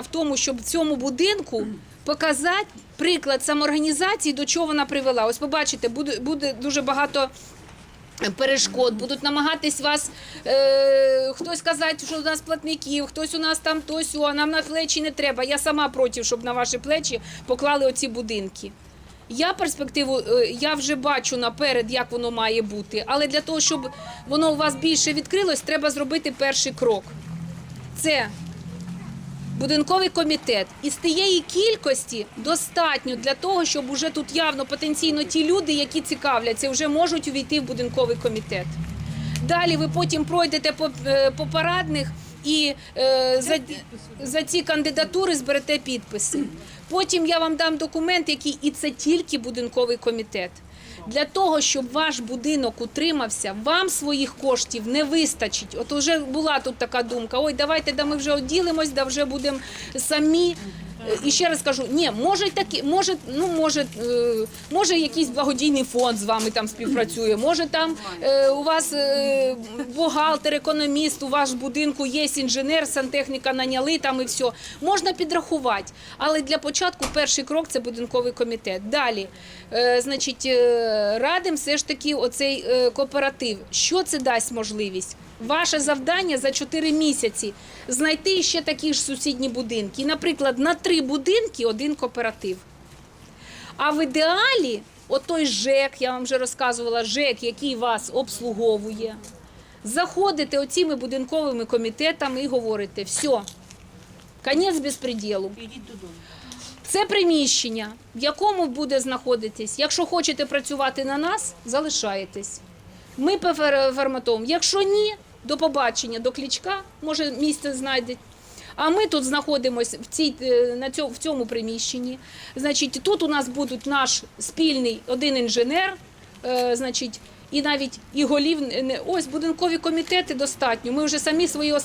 в тому, щоб в цьому будинку показати приклад самоорганізації, до чого вона привела. Ось побачите, буде, буде дуже багато. Перешкод будуть намагатись вас е, хтось сказати, що у нас платників, хтось у нас там то сьо, а нам на плечі не треба. Я сама проти, щоб на ваші плечі поклали оці будинки. Я перспективу е, я вже бачу наперед, як воно має бути. Але для того, щоб воно у вас більше відкрилось, треба зробити перший крок. Це будинковий комітет. І з тієї кількості достатньо для того, щоб уже тут явно потенційно ті люди, які цікавляться, вже можуть увійти в будинковий комітет. Далі ви потім пройдете по, е, по парадних і е, за, за ці кандидатури зберете підписи. Потім я вам дам документ, який і це тільки будинковий комітет. Для того, щоб ваш будинок утримався, вам своїх коштів не вистачить. От вже була тут така думка: ой, давайте да ми вже оділимось, да вже будемо самі. І ще раз кажу, ні, може такі, може, ну може, е, може якийсь благодійний фонд з вами там співпрацює. Може там е, у вас е, бухгалтер, економіст, у ваш будинку є інженер, сантехніка наняли там і все. Можна підрахувати. Але для початку перший крок це будинковий комітет. Далі, значить, радимо все ж таки оцей кооператив. Що це дасть можливість? Ваше завдання за 4 місяці знайти ще такі ж сусідні будинки. Наприклад, на три будинки один кооператив. А в ідеалі, отой ЖЕК, я вам вже розказувала, ЖЕК, який вас обслуговує, заходите оціми будинковими комітетами і говорите, все, конець безпреділу. Це приміщення, в якому буде знаходитись. Якщо хочете працювати на нас, залишаєтесь. Ми переформатуємо. Якщо ні, до побачення, до клічка, може місце знайдете. А ми тут знаходимося в, цій, е, на цьому, в цьому приміщенні. Значить, тут у нас будуть наш спільний один інженер, е, значить, і навіть і голів. Ось будинкові комітети достатньо. Ми вже самі свої